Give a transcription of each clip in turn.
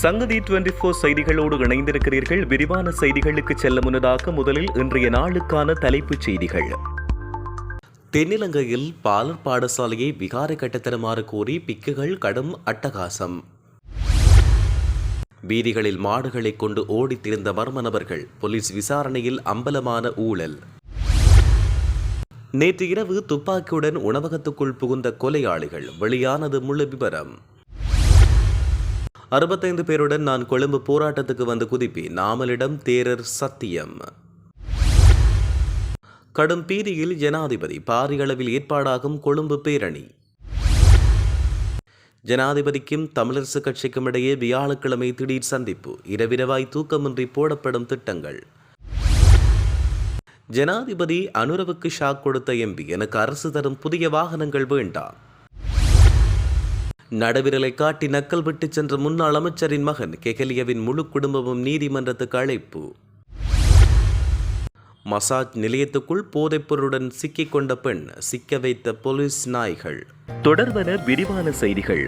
சங்கதி twenty four செய்திகளோடு இணைந்திருக்கிறீர்கள். விரிவான செய்திகளுக்கு செல்ல முன்னதாக முதலில் இன்றைய நாளுக்கான தலைப்புச் செய்திகள். தென்னிலங்கையில் பாலர் பாடசாலையை விகார கட்டத்தருமாறு கோரி பிக்குகள் கடும் அட்டகாசம். வீதிகளில் மாடுகளை கொண்டு ஓடித்திருந்த மர்ம நபர்கள் போலீஸ் விசாரணையில் அம்பலமான ஊழல். நேற்று இரவு துப்பாக்கியுடன் உணவகத்துக்குள் புகுந்த கொலையாளிகள் வெளியானது முழு விவரம் அறுபத்தைந்து பேருடன் நான் கொழும்பு போராட்டத்துக்கு வந்து குதிப்பி நாமலிடம் தேரர் சத்தியம். கடும் பீதியில் ஜனாதிபதி பாரிய அளவில் ஏற்பாடாகும் கொழும்பு பேரணி. ஜனாதிபதிக்கும் தமிழரசு கட்சிக்கும் இடையே வியாழக்கிழமை திடீர் சந்திப்பு. இரவிரவாய் தூக்கமின்றி போடப்படும் திட்டங்கள். ஜனாதிபதி அனுரவுக்கு ஷாக் கொடுத்த எம்பி எனக்கு அரசு தரும் புதிய வாகனங்கள் வேண்டாம். நடுவிரலை காட்டி நக்கல் விட்டு சென்ற முன்னாள் அமைச்சரின் மகன் கெகலியவின் முழு குடும்பமும் நீதிமன்றத்துக்கு அழைப்பு. மசாஜ் நிலையத்துக்குள் போதைப்பொருளுடன் சிக்கிக்கொண்ட பெண் சிக்க வைத்த போலீஸ் நாய்கள். தொடர்வன விரிவான செய்திகள்.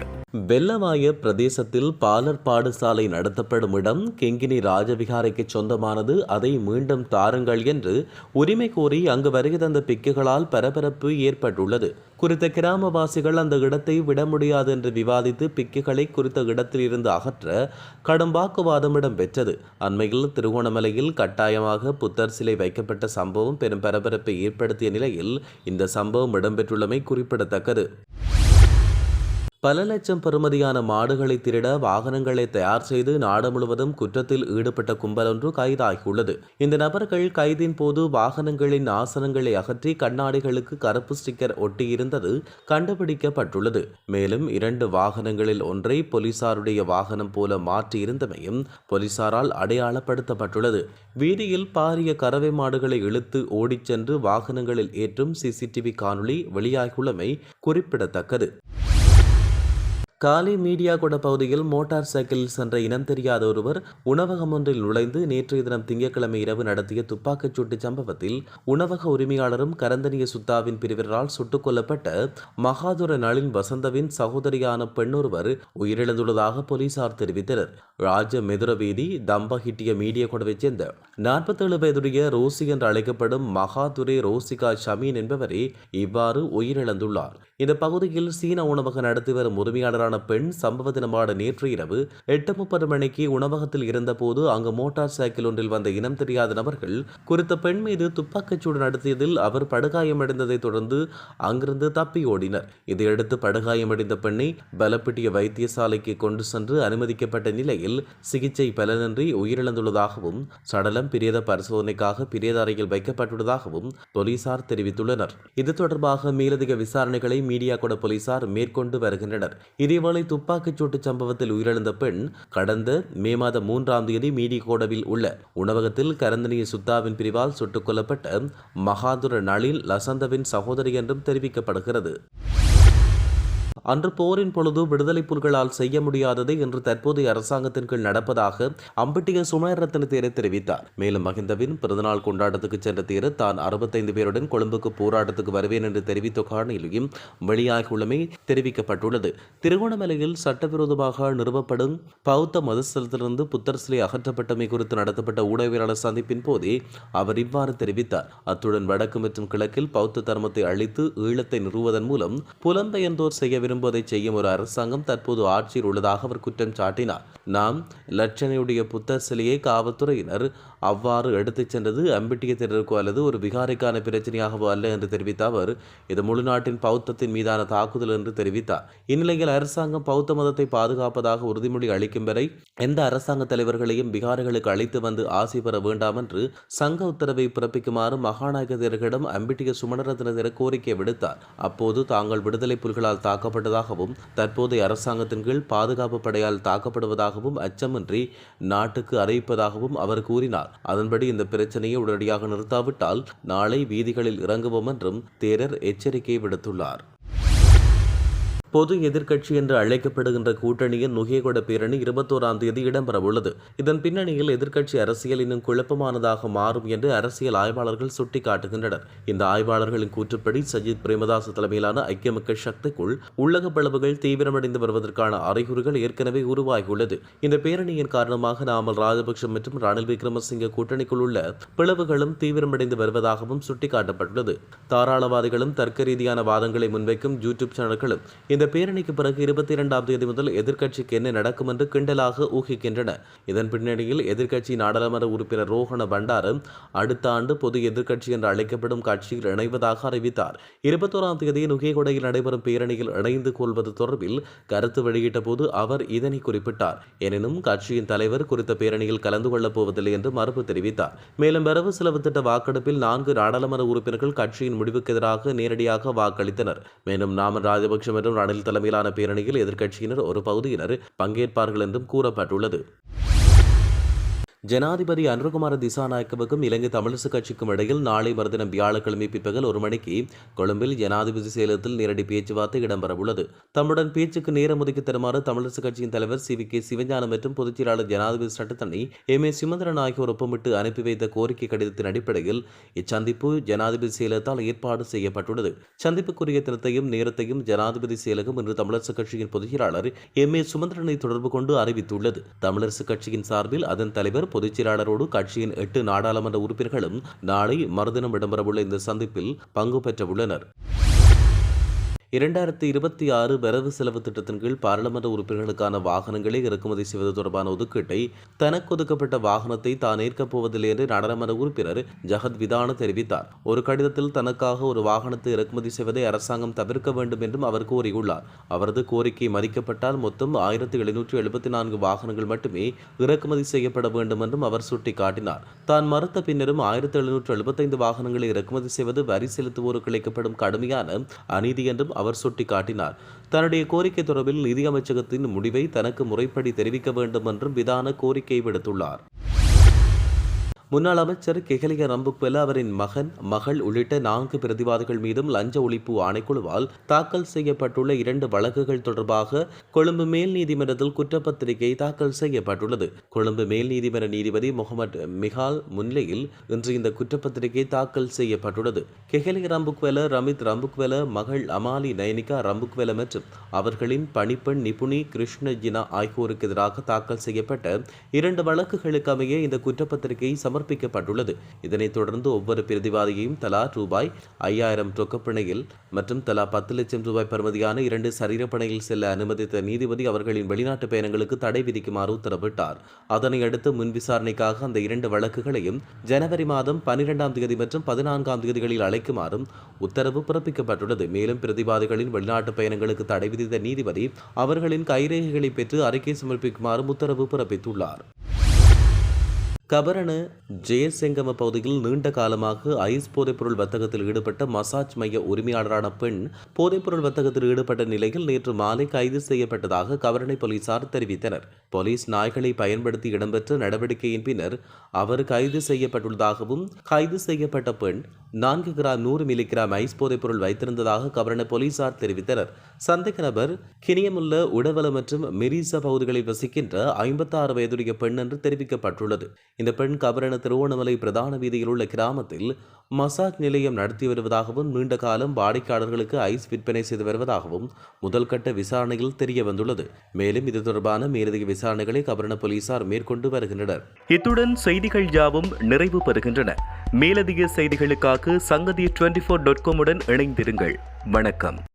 வெள்ளவாய பிரதேசத்தில் பாலர் பாடசாலை நடத்தப்படும் இடம் கெங்கினி ராஜவிகாரைக்கு சொந்தமானது. அதை மீண்டும் தாருங்கள் என்று உரிமை கோரி அங்கு வருகை தந்த பிக்குகளால் பரபரப்பு ஏற்பட்டுள்ளது. குறித்த கிராமவாசிகள் அந்த இடத்தை விட முடியாது என்று விவாதித்து பிக்குகளை குறித்த இடத்தில் இருந்து அகற்ற கடும் வாக்குவாதம் இடம்பெற்றது. அண்மையில் திருகோணமலையில் கட்டாயமாக புத்தர் சிலை வைக்கப்பட்ட சம்பவம் பெரும் பரபரப்பை ஏற்படுத்திய நிலையில் இந்த சம்பவம் இடம்பெற்றுள்ளமை குறிப்பிடத்தக்கது. பல லட்சம் பெறுமதியான மாடுகளை திருட வாகனங்களை தயார் செய்து நாடு முழுவதும் குற்றத்தில் ஈடுபட்ட கும்பல் ஒன்று கைதாகியுள்ளது. இந்த நபர்கள் கைதின் போது வாகனங்களின் ஆசனங்களை அகற்றி கண்ணாடிகளுக்கு கருப்பு ஸ்டிக்கர் ஒட்டியிருந்தது கண்டுபிடிக்கப்பட்டுள்ளது. மேலும் இரண்டு வாகனங்களில் ஒன்றை போலீசாருடைய வாகனம் போல மாற்றியிருந்தமையும் போலீசாரால் அடையாளப்படுத்தப்பட்டுள்ளது. வீதியில் பாரிய கறவை மாடுகளை இழுத்து ஓடிச் சென்று வாகனங்களில் ஏற்றும் சிசிடிவி காணொளி வெளியாகியுள்ளமை குறிப்பிடத்தக்கது. காலி மீடியா கொட பகுதியில் மோட்டார் சைக்கிளில் சென்ற இனம் தெரியாத ஒருவர் உணவகம் ஒன்றில் நுழைந்து நேற்றைய தினம் திங்கட்கிழமை இரவு நடத்திய துப்பாக்கிச் சூட்டு சம்பவத்தில் உணவக உரிமையாளரும் கரந்தனிய சுத்தாவின் பிரிவினரால் சுட்டுக் கொல்லப்பட்ட மகாதுர நளின் வசந்தவின் சகோதரியான பெண்ணொருவர் உயிரிழந்துள்ளதாக போலீசார் தெரிவித்தனர். ராஜ மெதுரவீதி தம்பஹிட்டிய மீடியா கொடவைச் சேர்ந்த நாற்பத்தேழு வயதுடைய ரோசி என்று அழைக்கப்படும் மகாதுரே ரோசிகா ஷமீன் என்பவரே இவ்வாறு உயிரிழந்துள்ளார். இந்த பகுதியில் சீன உணவகம் நடத்தி வரும் உரிமையாளரான பெண் சம்பவ தினமான நேற்று இரவு எட்டு முப்பது மணிக்கு உணவகத்தில் இருந்தபோது அங்கு மோட்டார் சைக்கிள் ஒன்றில் வந்த இனம் தெரியாத நபர்கள் குறித்த பெண் மீது துப்பாக்கிச்சூடு நடத்தியதில் அவர் படுகாயமடைந்ததை தொடர்ந்து அங்கிருந்து தப்பி ஓடினர். இதையடுத்து படுகாயமடைந்த பெண்ணை பலப்பிட்டிய வைத்தியசாலைக்கு கொண்டு சென்று அனுமதிக்கப்பட்ட நிலையில் சிகிச்சை பலனின்றி உயிரிழந்துள்ளதாகவும் சடலம் பிரேத பரிசோதனைக்காக பிரேத அறையில் வைக்கப்பட்டுள்ளதாகவும் போலீசார் தெரிவித்துள்ளனர். இது தொடர்பாக மேலதிக விசாரணைகளை மீடியா கூட போலீசார் மேற்கொண்டு வருகின்றனர். இது இதேவேளை துப்பாக்கிச் சூட்டு சம்பவத்தில் உயிரிழந்த பெண் கடந்த மே மாதம் மூன்றாம் தேதி மீடிகோடவில் உள்ள உணவகத்தில் கரந்தனிய சுத்தாவின் பிரிவால் சுட்டுக் கொல்லப்பட்ட மகாதுர நளின் லசந்தவின் சகோதரி என்றும் தெரிவிக்கப்படுகிறது. அன்று போரின் பொழுது விடுதலை புலிகளால் செய்ய முடியாதது என்று தற்போதைய அரசாங்கத்தின் கீழ் நடப்பதாக அம்பட்டிய சுமயரத்ன தேரர் தெரிவித்தார். மேலும் மகிந்தவின் பிறந்தநாள் கொண்டாட்டத்துக்கு சென்ற தேர தான் அறுபத்தைந்து பேருடன் கொழும்புக்கு போராட்டத்துக்கு வருவேன் என்று தெரிவித்த காரணியிலையும் வெளியாகியுள்ளமை தெரிவிக்கப்பட்டுள்ளது. திருகோணமலையில் சட்டவிரோதமாக நிறுவப்படும் பௌத்த மதஸ்தலத்திலிருந்து புத்தர் சிலை அகற்றப்பட்டமை குறித்து நடத்தப்பட்ட ஊடகவியலாளர் சந்திப்பின் போதே அவர் இவ்வாறு தெரிவித்தார். அத்துடன் வடக்கு மற்றும் கிழக்கில் பௌத்த தர்மத்தை அழித்து ஈழத்தை நிறுவுவதன் மூலம் புலம்பெயர்ந்தோர் செய்ய விரும்புவதை செய்யும் ஒரு அரசாங்கம் தற்போது ஆட்சியில் உள்ளதாக அவர் குற்றம் சாட்டினார். நாம் லட்சணையுடைய புத்தர் சிலையை காவல்துறையினர் அவ்வாறு எடுத்துச் சென்றது அம்பிட்டிய அல்லது ஒரு விகாரைக்கான பிரச்சனையாகவோ அல்ல என்று தெரிவித்த அவர் இது முழுநாட்டின் பௌத்தத்தின் மீதான தாக்குதல் என்று தெரிவித்தார். இந்நிலையில் அரசாங்கம் பௌத்த மதத்தை பாதுகாப்பதாக உறுதிமொழி அளிக்கும் வரை எந்த அரசாங்க தலைவர்களையும் பிகாரிகளுக்கு அழைத்து வந்து ஆசை பெற வேண்டாம் என்று சங்க உத்தரவை பிறப்பிக்குமாறு மகாநாயக தேர்களிடம் அம்பிட்டிய சுமணரத்ன கோரிக்கை விடுத்தார். அப்போது தாங்கள் விடுதலை புலிகளால் தாக்கப்பட்ட தாக்கப்பட்டதாகவும் தற்போதைய அரசாங்கத்தின் கீழ் பாதுகாப்பு படையால் தாக்கப்படுவதாகவும் அச்சமின்றி நாட்டுக்கு அறிவிப்பதாகவும் அவர் கூறினார். அதன்படி இந்த பிரச்சனையை உடனடியாக நிறுத்தாவிட்டால் நாளை வீதிகளில் இறங்குவோம் என்றும் தேரர் எச்சரிக்கை விடுத்துள்ளார். பொது எதிர்க்கட்சி என்று அழைக்கப்படுகின்ற கூட்டணியின் நுகேகொட பேரணி இருபத்தோராம் தேதி இடம்பெறவுள்ளது. இதன் பின்னணியில் எதிர்க்கட்சி அரசியல் இன்னும் குழப்பமானதாக மாறும் என்று அரசியல் ஆய்வாளர்கள் சுட்டிக்காட்டுகின்றனர். இந்த ஆய்வாளர்களின் கூற்றுப்படி சஜித் பிரேமதாஸ் தலைமையிலான ஐக்கிய மக்கள் சக்திக்குள் உள்ளக பிளவுகள் தீவிரமடைந்து வருவதற்கான அறிகுறிகள் ஏற்கனவே உருவாகியுள்ளது. இந்த பேரணியின் காரணமாக நாமல் ராஜபக்ஷ மற்றும் ரணில் விக்ரமசிங்க கூட்டணிக்குள் உள்ள பிளவுகளும் தீவிரமடைந்து வருவதாகவும் சுட்டிக்காட்டப்பட்டுள்ளது. தாராளவாதிகளும் தர்க்க ரீதியான வாதங்களை முன்வைக்கும் யூடியூப் சேனல்களும் இந்த பேரணிக்கு பிறகு இருபத்தி இரண்டாம் தேதி முதல் எதிர்க்கட்சிக்கு என்ன நடக்கும் என்று கிண்டலாக ஊகிக்கின்றன. இதன் பின்னணியில் எதிர்க்கட்சி நாடாளுமன்ற உறுப்பினர் ரோஹண பண்டாரு அடுத்த ஆண்டு பொது எதிர்க்கட்சி என்று அழைக்கப்படும் கட்சியில் இணைவதாக அறிவித்தார். இருபத்தோராம் தேதி நுகைகொடையில் நடைபெறும் பேரணியில் இணைந்து கொள்வது தொடர்பில் கருத்து வெளியிட்ட போது அவர் இதனை குறிப்பிட்டார். எனினும் கட்சியின் தலைவர் குறித்த பேரணியில் கலந்து கொள்ளப் போவதில்லை என்று மறுப்பு தெரிவித்தார். மேலும் வரவு செலவு திட்ட வாக்கெடுப்பில் நான்கு நாடாளுமன்ற உறுப்பினர்கள் கட்சியின் முடிவுக்கு எதிராக நேரடியாக வாக்களித்தனர். மேலும் நாமல் ராஜபக்ஷ மற்றும் ரணில் தலைமையிலான பேரணியில் எதிர்க்கட்சியினர் ஒரு பகுதியினர் பங்கேற்பார்கள் என்றும் கூறப்பட்டுள்ளது. ஜனாதிபதி அனுரகுமார திசாநாயக்கவுக்கும் இலங்கை தமிழிசு கட்சிக்கும் இடையில் நாளை மறுதினம் வியாழக்கிழமை பிற்பகல் ஒரு மணிக்கு கொழும்பில் ஜனாதிபதி செயலகத்தில் நேரடி பேச்சுவார்த்தை இடம்பெறவுள்ளது. தம்முடன் பேச்சுக்கு நேரம் ஒதுக்கி தருமாறு தமிழிசு கட்சியின் தலைவர் சி வி கே சிவஞானம் மற்றும் பொதுச்செயலாளர் ஜனாதிபதி சட்டத்தனி எம் ஏ சுமந்திரன் ஆகியோர் ஒப்பமிட்டு அனுப்பி வைத்த கோரிக்கை கடிதத்தின் அடிப்படையில் இச்சந்திப்பு ஜனாதிபதி செயலகத்தால் ஏற்பாடு செய்யப்பட்டுள்ளது. சந்திப்புக்குரிய தினத்தையும் நேரத்தையும் ஜனாதிபதி செயலகம் இன்று தமிழரசு கட்சியின் பொதுச்செயலாளர் எம் ஏ சுமந்திரனை தொடர்பு கொண்டு அறிவித்துள்ளது. தமிழரசு கட்சியின் சார்பில் அதன் தலைவர் பொதுச் செயலாளரோடு கட்சியின் எட்டு நாடாளுமன்ற உறுப்பினர்களும் நாளை மறுதினம் இடம்பெறவுள்ள இந்த சந்திப்பில் பங்கு பெற்றவுள்ளனர். இரண்டாயிரத்தி இருபத்தி ஆறு வரவு செலவு திட்டத்தின் கீழ் பாராளுமன்ற உறுப்பினர்களுக்கான வாகனங்களை இறக்குமதி செய்வது தொடர்பான ஒதுக்கீட்டை தனக்கு ஒதுக்கப்பட்ட வாகனத்தை தான் ஏற்கப் போவதில்லை என்று நாடாளுமன்ற உறுப்பினர் ஜகத் விதான தெரிவித்தார். ஒரு கடிதத்தில் தனக்காக ஒரு வாகனத்தை இறக்குமதி செய்வதை அரசாங்கம் தவிர்க்க வேண்டும் என்றும் அவர் கூறியுள்ளார் அவரது கோரிக்கை மதிக்கப்பட்டால் மொத்தம் ஆயிரத்தி எழுநூற்று எழுபத்தி நான்கு வாகனங்கள் மட்டுமே இறக்குமதி செய்யப்பட வேண்டும் என்றும் அவர் சுட்டிக்காட்டினார். தான் மறுத்த பின்னரும் ஆயிரத்தி எழுநூற்று எழுபத்தைந்து வாகனங்களை இறக்குமதி செய்வது வரி செலுத்துவோருக்கு இழைக்கப்படும் கடுமையான அநீதி என்றும் அவர் சுட்டிக்காட்டினார். தன்னுடைய கோரிக்கை தொடர்பில் நிதியமைச்சகத்தின் முடிவை தனக்கு முறைப்படி தெரிவிக்க வேண்டும் என்றும் விதான கோரிக்கை விடுத்துள்ளார். முன்னாள் அமைச்சர் கெகலிய ரம்புக்வெல அவரின் மகன் மகள் உள்ளிட்ட நான்கு பிரதிவாதிகள் மீதும் லஞ்ச ஒழிப்பு ஆணைக்குழுவால் தாக்கல் செய்யப்பட்டுள்ள இரண்டு வழக்குகள் தொடர்பாக கொழும்பு மேல் நீதிமன்றத்தில் குற்றப்பத்திரிகை தாக்கல் செய்யப்பட்டுள்ளது. கொழும்பு மேல் நீதிமன்ற நீதிபதி முகமது மிகால் முன்னிலையில் இன்று இந்த குற்றப்பத்திரிகை தாக்கல் செய்யப்பட்டுள்ளது. கெகலிய ரம்புக்வெல ரமித் ரம்புக்வெல மகள் அமாலி நயனிகா ரம்புக்வெல மற்றும் அவர்களின் பணிப்பெண் நிபுணி கிருஷ்ண ஜினா ஆகியோருக்கு எதிராக தாக்கல் செய்யப்பட்ட இரண்டு வழக்குகளுக்கு அமைய இந்த குற்றப்பத்திரிகை சமர்ப்பிக்கப்பட்டுள்ளது. இதனைத் தொடர்ந்து ஒவ்வொரு பிரதிவாதியையும் தலா ரூபாய் ஐயாயிரம் ரொக்கப்பிணையில் மற்றும் தலா பத்து லட்சம் ரூபாய் பருமதியான இரண்டு சரீரப்பணையில் செல்ல அனுமதித்த நீதிபதி அவர்களின் வெளிநாட்டு பயணங்களுக்கு தடை விதிக்குமாறு உத்தரவிட்டார். அதனை அடுத்து முன் விசாரணைக்காக அந்த இரண்டு வழக்குகளையும் ஜனவரி மாதம் பனிரெண்டாம் தேதி மற்றும் பதினான்காம் தேதிகளில் அழைக்குமாறும் உத்தரவு பிறப்பிக்கப்பட்டுள்ளது. மேலும் பிரதிவாதிகளின் வெளிநாட்டு பயணங்களுக்கு தடை விதித்த நீதிபதி அவர்களின் கைரேகைகளை பெற்று அறிக்கை சமர்ப்பிக்குமாறும் உத்தரவு பிறப்பித்துள்ளார். கபரண ஜெயசெங்கம பகுதியில் நீண்ட காலமாக ஐஸ் போதைப்பொருள் வர்த்தகத்தில் ஈடுபட்ட மசாஜ் மைய உரிமையாளரான பெண் போதைப்பொருள் வர்த்தகத்தில் ஈடுபட்ட நிலையில் நேற்று மாலை கைது செய்யப்பட்டதாக கவரணை போலீசார் தெரிவித்தனர். போலீஸ் நாய்களை பயன்படுத்தி இடம்பெற்ற நடவடிக்கையின் பின்னர் அவர் கைது செய்யப்பட்டுள்ளதாகவும் கைது செய்யப்பட்ட பெண் நான்கு கிராம் நூறு மில்லிகிராம் ஐஸ் போதைப்பொருள் வைத்திருந்ததாக கவரண போலீசார் தெரிவித்தனர். சந்தேக நபர் கினியமுள்ள உடவல மற்றும் மிரிசா பகுதிகளில் வசிக்கின்ற ஐம்பத்தாறு வயதுடைய பெண் என்று தெரிவிக்கப்பட்டுள்ளது. இந்த பெண் கபரண திருவோணமலை பிரதான வீதியில் உள்ள கிராமத்தில் மசாஜ் நிலையம் நடத்தி வருவதாகவும் நீண்ட காலம் வாடிக்கையாளர்களுக்கு ஐஸ் விற்பனை செய்து வருவதாகவும் முதல் கட்ட விசாரணையில் தெரிய வந்துள்ளது. மேலும் இது தொடர்பான மேலதிக விசாரணைகளை கபரண போலீசார் மேற்கொண்டு வருகின்றனர். இத்துடன் செய்திகள் யாவும் நிறைவு பெறுகின்றன. மேலதிக செய்திகளுக்காக சங்கதி டுவெண்டி ஃபோர் டாட் காமுடன் இணைந்திருங்கள். வணக்கம்.